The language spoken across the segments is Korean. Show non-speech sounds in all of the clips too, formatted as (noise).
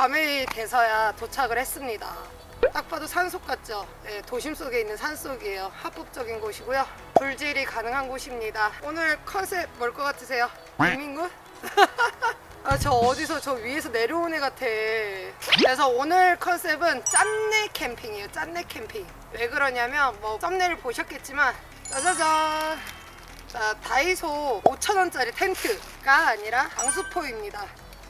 밤이 돼서야 도착을 했습니다 딱 봐도 산속 같죠? 네, 도심 속에 있는 산속이에요 합법적인 곳이고요 불질이 가능한 곳입니다 오늘 컨셉 뭘 것 같으세요? 국민군? (laughs) 아, 저 어디서 저 위에서 내려온 애 같아. 그래서 오늘 컨셉은 짠내 캠핑이에요. 짠내 캠핑. 왜 그러냐면 뭐 썸네일 보셨겠지만 짜자잔. 자, 다이소 5,000원짜리 텐트가 아니라 방수포입니다.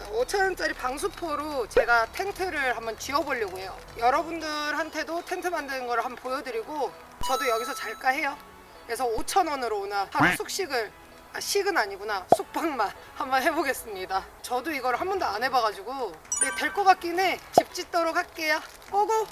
5,000원짜리 방수포로 제가 텐트를 한번 지어보려고 해요. 여러분들한테도 텐트 만드는 걸 한번 보여드리고 저도 여기서 잘까 해요. 그래서 5,000원으로 오나 하루 숙식을 아, 식은 아니구나 숙박만 한번 해보겠습니다. 저도 이걸 한 번도 안 해봐가지고 네, 될 것 같긴 해. 집 짓도록 할게요. 고고!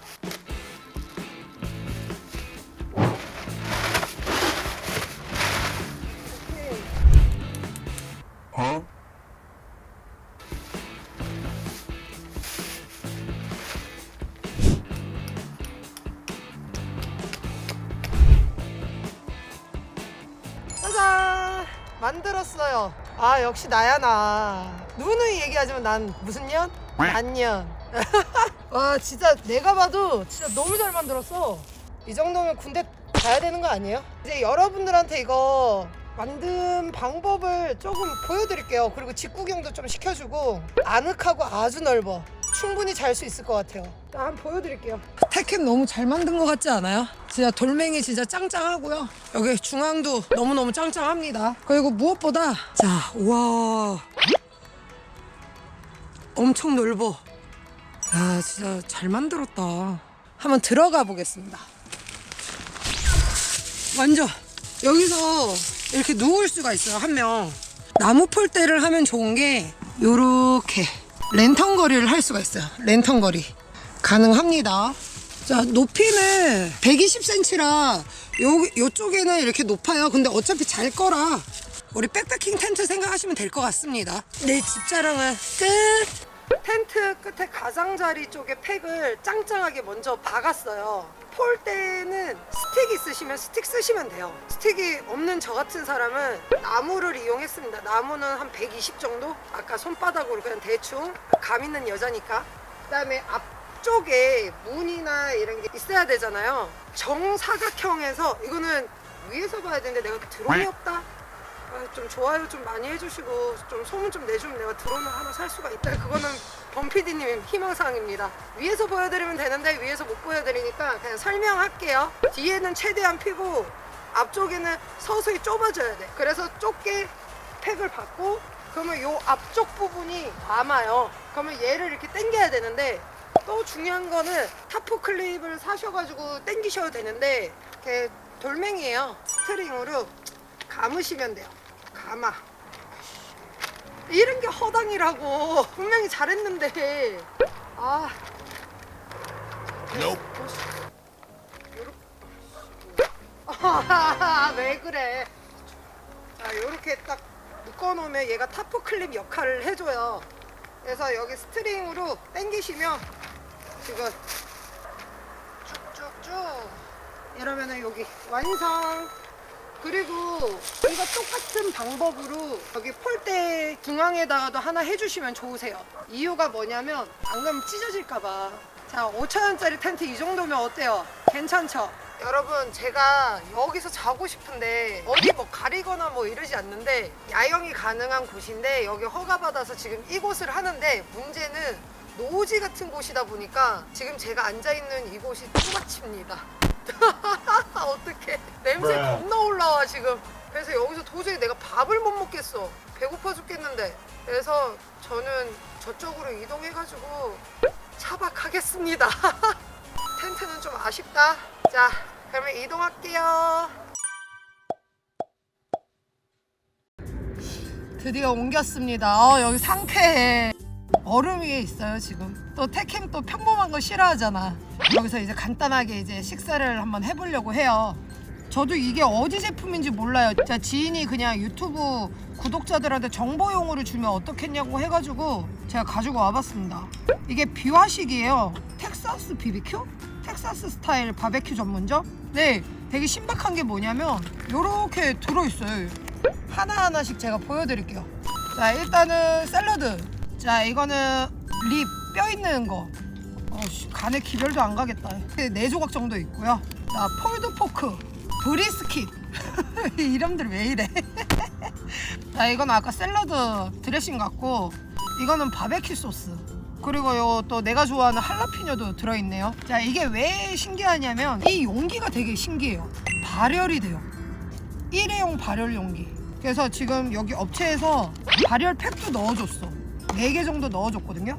아 역시 나야 나. 누누이 얘기하지만 난 무슨 년? 난년. (laughs) 와 진짜 내가 봐도 진짜 너무 잘 만들었어. 이 정도면 군대 가야 되는 거 아니에요? 이제 여러분들한테 이거 만든 방법을 조금 보여드릴게요. 그리고 직구경도 좀 시켜주고 아늑하고 아주 넓어. 충분히 잘 수 있을 것 같아요. 한번 보여드릴게요. 테캠 너무 잘 만든 것 같지 않아요? 진짜 돌멩이 진짜 짱짱하고요. 여기 중앙도 너무너무 짱짱합니다. 그리고 무엇보다 자, 와 엄청 넓어. 아, 진짜 잘 만들었다. 한번 들어가 보겠습니다. 완전 여기서 이렇게 누울 수가 있어요 한 명. 나무 폴대를 하면 좋은 게 요렇게 랜턴 거리를 할 수가 있어요. 랜턴 거리 가능합니다. 자 높이는 120cm라 요 요쪽에는 이렇게 높아요. 근데 어차피 잘 거라 우리 백패킹 텐트 생각하시면 될 것 같습니다. 내 집 자랑은 끝. 텐트 끝에 가장자리 쪽에 팩을 짱짱하게 먼저 박았어요. 폴대는 스틱 있으시면 스틱 쓰시면 돼요. 스틱이 없는 저 같은 사람은 나무를 이용했습니다. 나무는 한 120 정도? 아까 손바닥으로 그냥 대충 감 있는 여자니까. 그다음에 앞쪽에 문이나 이런 게 있어야 되잖아요. 정사각형에서 이거는 위에서 봐야 되는데 내가 드론이 없다. 아, 좀 좋아요 좀 많이 해주시고 좀 소문 좀 내주면 내가 드론을 하나 살 수가 있다. 그거는 범피디님 희망사항입니다. 위에서 보여드리면 되는데 위에서 못 보여드리니까 그냥 설명할게요. 뒤에는 최대한 피고 앞쪽에는 서서히 좁아져야 돼. 그래서 좁게 팩을 받고 그러면 요 앞쪽 부분이 남아요. 그러면 얘를 이렇게 당겨야 되는데 또 중요한 거는 타프 클립을 사셔가지고 당기셔도 되는데 이렇게 돌멩이에요. 스트링으로 감으시면 돼요. 감아. 이런 게 허당이라고. 분명히 잘했는데. 아. Nope. 아, 왜 그래? 자 요렇게 딱 묶어놓으면 얘가 타프 클립 역할을 해줘요. 그래서 여기 스트링으로 당기시면 지금 쭉쭉쭉. 이러면은 여기 완성 그리고 이거 똑같은 방법으로 여기 폴대 중앙에다가도 하나 해주시면 좋으세요. 이유가 뭐냐면 안 그러면 찢어질까봐. 자, 5천원짜리 텐트 이 정도면 어때요? 괜찮죠? 여러분 제가 여기서 자고 싶은데 어디 뭐 가리거나 뭐 이러지 않는데 야영이 가능한 곳인데 여기 허가받아서 지금 이곳을 하는데 문제는 노지 같은 곳이다 보니까 지금 제가 앉아있는 이곳이 뚜벅칩니다. (laughs) 어떡해. 냄새 브라. 겁나 올라와 지금. 그래서 여기서 도저히 내가 밥을 못 먹겠어. 배고파 죽겠는데. 그래서 저는 저쪽으로 이동해가지고 차박하겠습니다. (laughs) 텐트는 좀 아쉽다. 자 그러면 이동할게요. 드디어 옮겼습니다. 어, 여기 상쾌해 얼음 위에 있어요 지금. 또 테캠 또 평범한 거 싫어하잖아. 여기서 이제 간단하게 이제 식사를 한번 해보려고 해요. 저도 이게 어디 제품인지 몰라요. 자 지인이 그냥 유튜브 구독자들한테 정보용으로 주면 어떻겠냐고 해가지고 제가 가지고 와봤습니다. 이게 비화식이에요. 텍사스 BBQ? 텍사스 스타일 바베큐 전문점? 네 되게 신박한 게 뭐냐면 요렇게 들어있어요. 하나하나씩 제가 보여드릴게요. 자 일단은 샐러드 자 이거는 립 뼈 있는 거. 어씨 간에 기별도 안 가겠다. 네 조각 정도 있고요. 자 폴드 포크 브리스킷. (laughs) 이름들 왜 이래? (laughs) 자 이건 아까 샐러드 드레싱 같고 이거는 바베큐 소스. 그리고 요 또 내가 좋아하는 할라피뇨도 들어있네요. 자 이게 왜 신기하냐면 이 용기가 되게 신기해요. 발열이 돼요. 일회용 발열 용기. 그래서 지금 여기 업체에서 발열 팩도 넣어줬어 4개 정도 넣어줬거든요.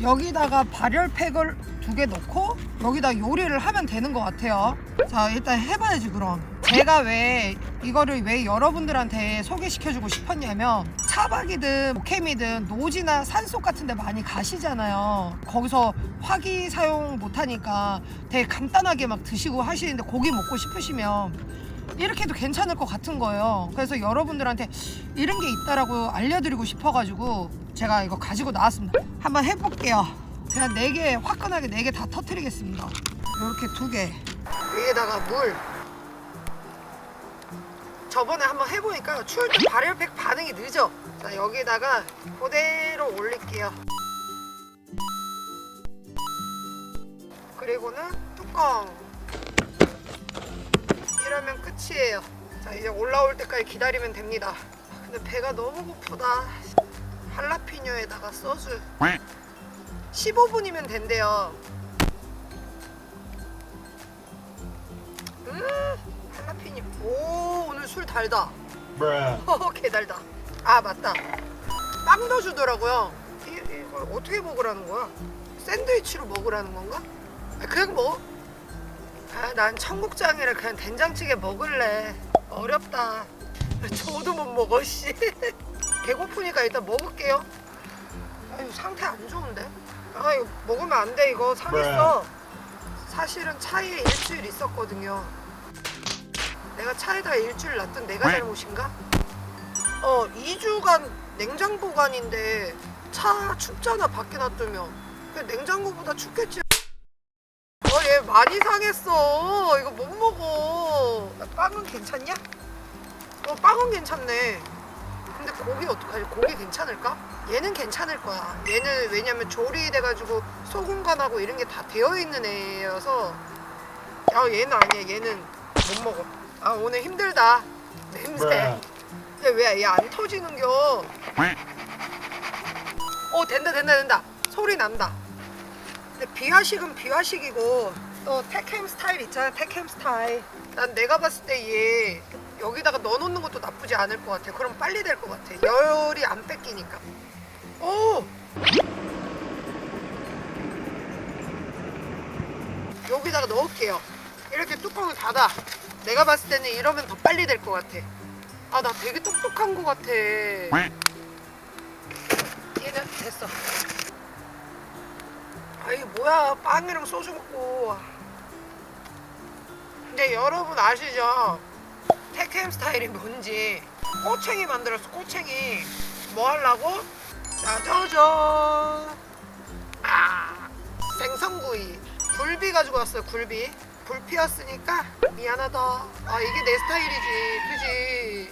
여기다가 발열팩을 두 개 넣고 여기다 요리를 하면 되는 것 같아요. 자 일단 해봐야지 그럼. 제가 왜 이거를 왜 여러분들한테 소개시켜주고 싶었냐면 차박이든 캠이든 노지나 산속 같은 데 많이 가시잖아요. 거기서 화기 사용 못하니까 되게 간단하게 막 드시고 하시는데 고기 먹고 싶으시면 이렇게 해도 괜찮을 것 같은 거예요. 그래서 여러분들한테 이런 게 있다라고 알려드리고 싶어가지고 제가 이거 가지고 나왔습니다. 한번 해볼게요. 그냥 네 개 화끈하게 네 개 다 터트리겠습니다. 이렇게 두 개. 위에다가 물. 저번에 한번 해보니까 추울 때 발열팩 반응이 늦어. 자 여기다가 그대로 올릴게요. 그리고는 뚜껑. 이러면 끝 이에요. 자 이제 올라올 때까지 기다리면 됩니다. 근데 배가 너무 고프다. 할라피뇨에다가 소주 15분이면 된대요. 음 할라피뇨. 오 오늘 술 달다. Bruh. 어, 개달다. 아 맞다. 빵도 주더라고요. 이, 이걸 어떻게 먹으라는 거야? 샌드위치로 먹으라는 건가? 아, 그냥 먹어. 아, 난 청국장이라 그냥 된장찌개 먹을래. 어렵다. 저도 못 먹어, 씨. 배고프니까 일단 먹을게요. 아유, 상태 안 좋은데? 아, 이거 먹으면 안 돼, 이거. 상했어. 사실은 차에 일주일 있었거든요. 내가 차에다 일주일 놨던 내가 잘못인가? 어, 2주간 냉장 보관인데 차 춥잖아, 밖에 놔두면. 그 냉장고보다 춥겠지. 많이 상했어. 이거 못 먹어. 야, 빵은 괜찮냐? 어, 빵은 괜찮네. 근데 고기 어떡하지? 고기 괜찮을까? 얘는 괜찮을 거야. 얘는 왜냐면 조리돼가지고 소금 간하고 이런 게 다 되어 있는 애여서. 야, 얘는 아니야. 얘는 못 먹어. 아, 오늘 힘들다. 냄새. 근데 왜 얘 안 터지는겨? 어, 된다, 된다, 된다. 소리 난다. 근데 비화식은 비화식이고 또 테캠 스타일 있잖아 테캠 스타일 난 내가 봤을 때 얘 여기다가 넣어놓는 것도 나쁘지 않을 것 같아. 그럼 빨리 될 것 같아. 열이 안 뺏기니까. 오! 여기다가 넣을게요. 이렇게 뚜껑을 닫아. 내가 봤을 때는 이러면 더 빨리 될 것 같아. 아 나 되게 똑똑한 것 같아. 얘는 됐어. 아 이게 뭐야? 빵이랑 소주 먹고 근데 여러분 아시죠? 테크햄 스타일이 뭔지. 꼬챙이 만들었어 꼬챙이. 뭐 하려고? 짜자잔. 아 생선구이. 굴비 가지고 왔어요 굴비. 불 피웠으니까 미안하다. 아 이게 내 스타일이지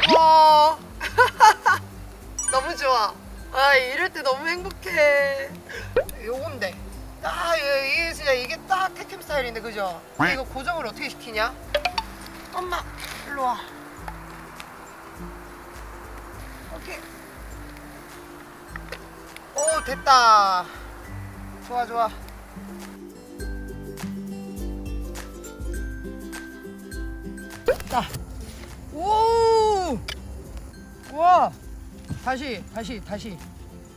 그지? 우와. (laughs) 너무 좋아. 아 이럴 때 너무 행복해. 요건데. 아 스타일인데 그죠? 근데 이거 고정을 어떻게 시키냐? 엄마 일로 와. 오케이. 오 됐다. 좋아 좋아. 됐다. 오! 우와! 다시 다시 다시.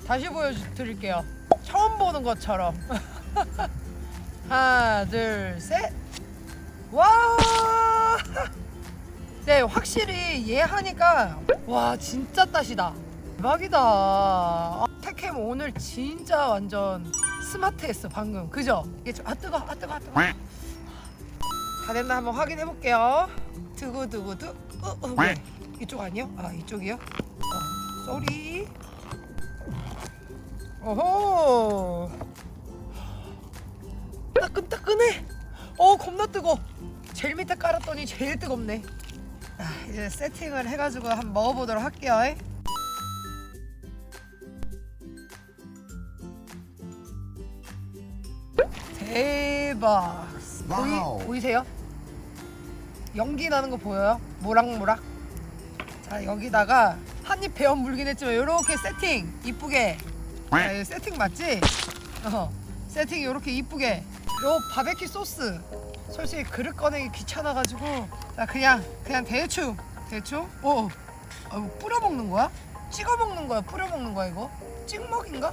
다시 보여드릴게요. 처음 보는 것처럼 (laughs) 하나 둘셋 와! 네 확실히 얘 하니까 와 진짜 따시다. 대박이다. 아, 테캠 오늘 진짜 완전 스마트했어 방금. 그죠? 이게 좀, 아 뜨거 아 뜨거 아 뜨거. 다 됐나 한번 확인해 볼게요. 두구두구 두. 어, 어, 왜? 이쪽 아니요? 아 이쪽이요? 어, 쏘리. 오호 따끈따끈해. 어 겁나 뜨거. 제일 밑에 깔았더니 제일 뜨겁네. 아, 이제 세팅을 해가지고 한번 먹어보도록 할게요 대박. 보이, 보이세요? 연기 나는 거 보여요? 모락모락? 자 여기다가 한입 베어 물긴 했지만 이렇게 세팅 이쁘게. 아, 세팅 맞지? 어, 세팅 이렇게 이쁘게. 요 바베큐 소스. 솔직히 그릇 꺼내기 귀찮아가지고 자 그냥 그냥 대충 대충. 어. 어 뿌려 먹는 거야? 찍어 먹는 거야? 뿌려 먹는 거야 이거? 찍먹인가?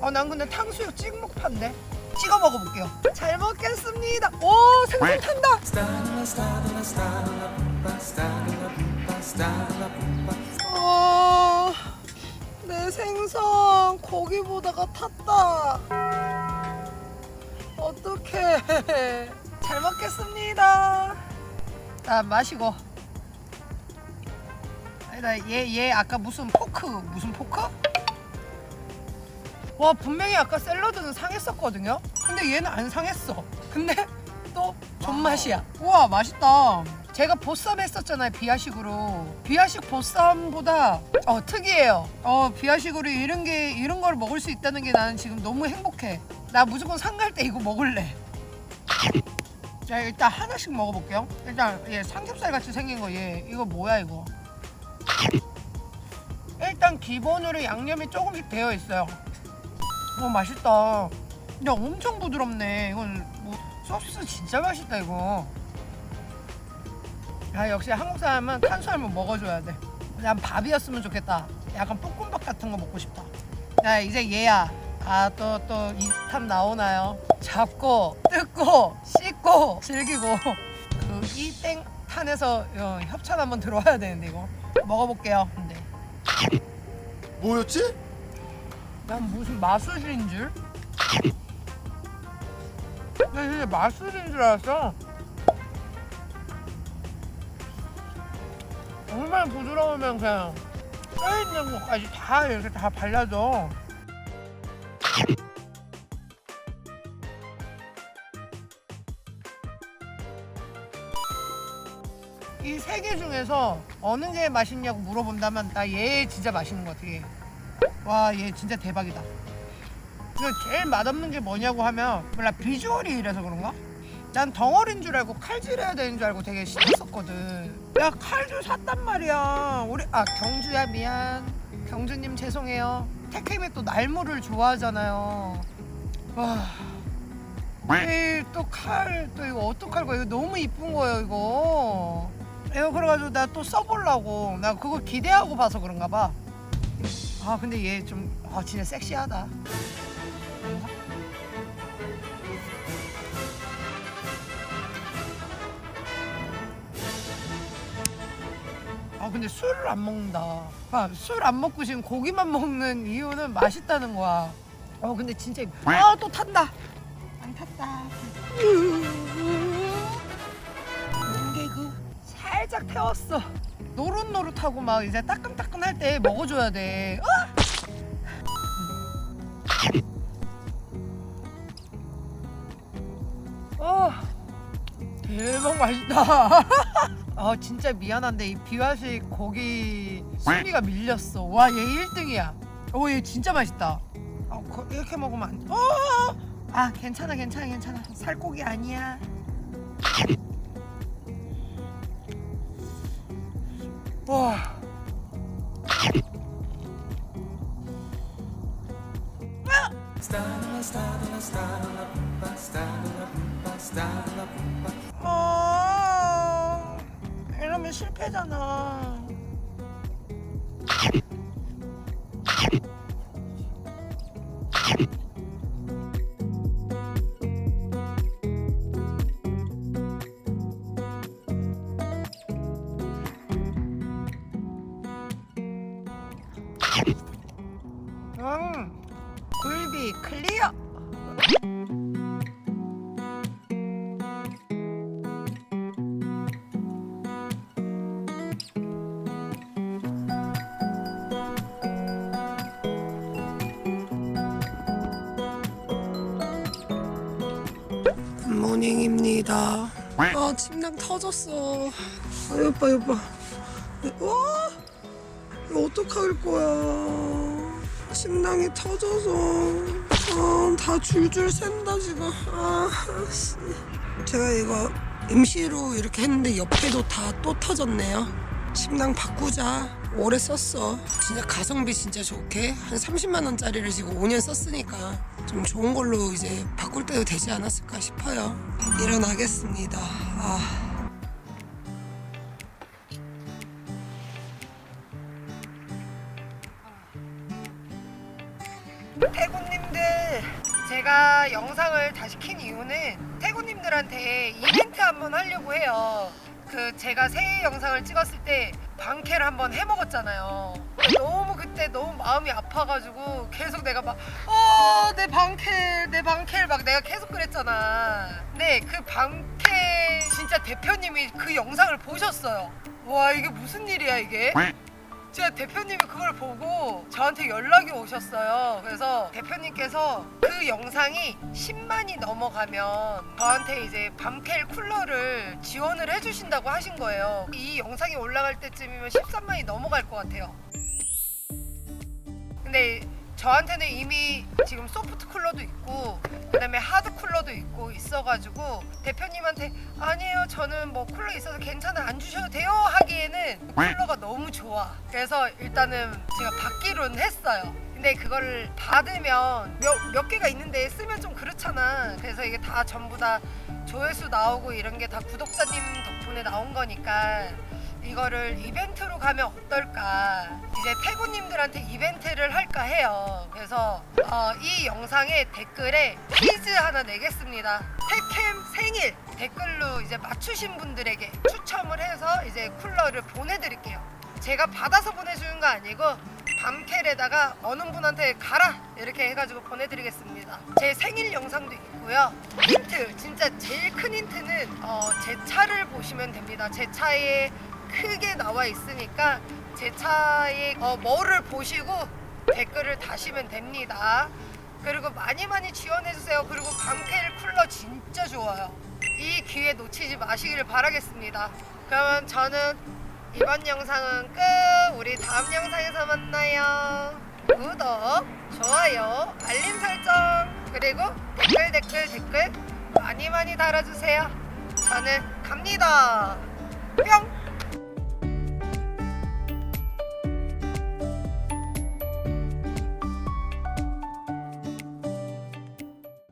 아 난 근데 탕수육 찍먹 판데. 찍어 먹어볼게요. 잘 먹겠습니다. 오 생선 탄다. 어, 내 생선 고기보다가 탔다. 어떡해. 잘 먹겠습니다. 자, 마시고. 아니다, 얘, 얘 아까 무슨 포크, 무슨 포크? 와, 분명히 아까 샐러드는 상했었거든요? 근데 얘는 안 상했어. 근데 또 존맛이야. 우와, 맛있다. 제가 보쌈 했었잖아요, 비아식으로. 비아식 보쌈보다 어, 특이해요. 어, 비아식으로 이런 게, 이런 걸 먹을 수 있다는 게 나는 지금 너무 행복해. 나 무조건 상갈 때 이거 먹을래. 자, 일단 하나씩 먹어볼게요. 일단 얘 삼겹살 같이 생긴 거, 얘 이거 뭐야 이거? 일단 기본으로 양념이 조금씩 되어 있어요. 어 맛있다. 근데 엄청 부드럽네. 이건 뭐 소스 진짜 맛있다 이거. 아 역시 한국 사람은 탄수화물 먹어줘야 돼. 난 밥이었으면 좋겠다. 약간 볶음밥 같은 거 먹고 싶다. 야 이제 얘야. 아 또 또 이탄 나오나요? 잡고 뜯고 씻고 즐기고 그 이 땡 탄에서 어, 협찬 한번 들어와야 되는데 이거 먹어볼게요. 근데 뭐였지? 난 무슨 마술인 줄? 나 진짜 마술인 줄 알았어. 얼마나 부드러우면 그냥 뼈있는 것까지 다 이렇게 다 발라줘. 세 개 중에서 어느 게 맛있냐고 물어본다면 나 얘 진짜 맛있는 것 같아. 얘. 와, 얘 진짜 대박이다. 근데 제일 맛없는 게 뭐냐고 하면 몰라 비주얼이 이래서 그런가? 난 덩어리인 줄 알고 칼질해야 되는 줄 알고 되게 신났었거든. 야 칼줄 샀단 말이야. 우리 아 경주야 미안. 경주님 죄송해요. 태캠이 또 날무를 좋아하잖아요. 와. 또칼 또 이거 어떡할 거야? 이거 너무 이쁜 거예요 이거. 이거 그래가지고 나 또 써보려고. 나 그거 기대하고 봐서 그런가 봐. 아 근데 얘 좀 아, 진짜 섹시하다. 아 근데 술을 안 먹는다. 아, 술 안 먹고 지금 고기만 먹는 이유는 맛있다는 거야. 어 근데 진짜 아 또 탄다. 안 탔다. 살짝 태웠어. 노릇노릇하고 막 이제 따끈따끈할 때 먹어줘야 돼. 으악! 어, 대박 맛있다. (laughs) 아 진짜 미안한데 이 비화식 고기 순위가 밀렸어. 와 얘 1등이야. 오 얘 진짜 맛있다. 아, 거- 이렇게 먹으면 안. 어! 아 괜찮아 괜찮아 괜찮아. 살코기 아니야. 음, 굴비 클리어. 굿모닝입니다. 아 침낭 터졌어. 아 여봐 여봐. 어떡할 거야. 심장이 터져서 아, 다 줄줄 샌다 지금. 아, 씨. 제가 이거 임시로 이렇게 했는데 옆에도 다 또 터졌네요. 심장 바꾸자. 오래 썼어. 진짜 가성비 진짜 좋게? 한 30만 원짜리를 지금 5년 썼으니까 좀 좋은 걸로 이제 바꿀 때도 되지 않았을까 싶어요. 일어나겠습니다. 아. 영상을 다시 킨 이유는 태군님들한테 이벤트 한번 하려고 해요. 그 제가 새해 영상을 찍었을 때 방캐를 한번 해 먹었잖아요. 너무 그때 너무 마음이 아파가지고 계속 내가 막 어 내 방캐 내 방캐 막 내가 계속 그랬잖아. 근데 그 방캐 진짜 대표님이 그 영상을 보셨어요. 와 이게 무슨 일이야 이게 제가 대표님이 그걸 보고 저한테 연락이 오셨어요. 그래서 대표님께서 그 영상이 10만이 넘어가면 저한테 이제 밤캘 쿨러를 지원을 해주신다고 하신 거예요. 이 영상이 올라갈 때쯤이면 13만이 넘어갈 것 같아요. 근데 저한테는 이미 지금 소프트 쿨러도 있고 그다음에 하드 쿨러도 있고 있어가지고 대표님한테 아니에요 저는 뭐 쿨러 있어서 괜찮아 안 주셔도 돼요 하기에는 쿨러가 너무 좋아. 그래서 일단은 제가 받기로는 했어요. 근데 그걸 받으면 몇, 몇 개가 있는데 쓰면 좀 그렇잖아. 그래서 이게 다 전부 다 조회수 나오고 이런 게 다 구독자님 덕분에 나온 거니까 이거를 이벤트로 가면 어떨까? 이제 태구님들한테 이벤트를 할까 해요. 그래서 어, 이 영상에 댓글에 퀴즈 하나 내겠습니다. 태캠 생일 댓글로 이제 맞추신 분들에게 추첨을 해서 이제 쿨러를 보내드릴게요. 제가 받아서 보내주는 거 아니고 밤켈에다가 어느 분한테 가라! 이렇게 해가지고 보내드리겠습니다. 제 생일 영상도 있고요. 힌트 진짜 제일 큰 힌트는 어, 제 차를 보시면 됩니다. 제 차에 크게 나와 있으니까 제 차에 어, 뭐를 보시고 댓글을 다시면 됩니다 그리고 많이 많이 지원해주세요 그리고 밤켈 쿨러 진짜 좋아요 이 기회 놓치지 마시기를 바라겠습니다 그러면 저는 이번 영상은 끝. 우리 다음 영상에서 만나요. 구독, 좋아요, 알림 설정, 그리고 댓글 댓글 댓글 많이 많이 달아주세요. 저는 갑니다. 뿅.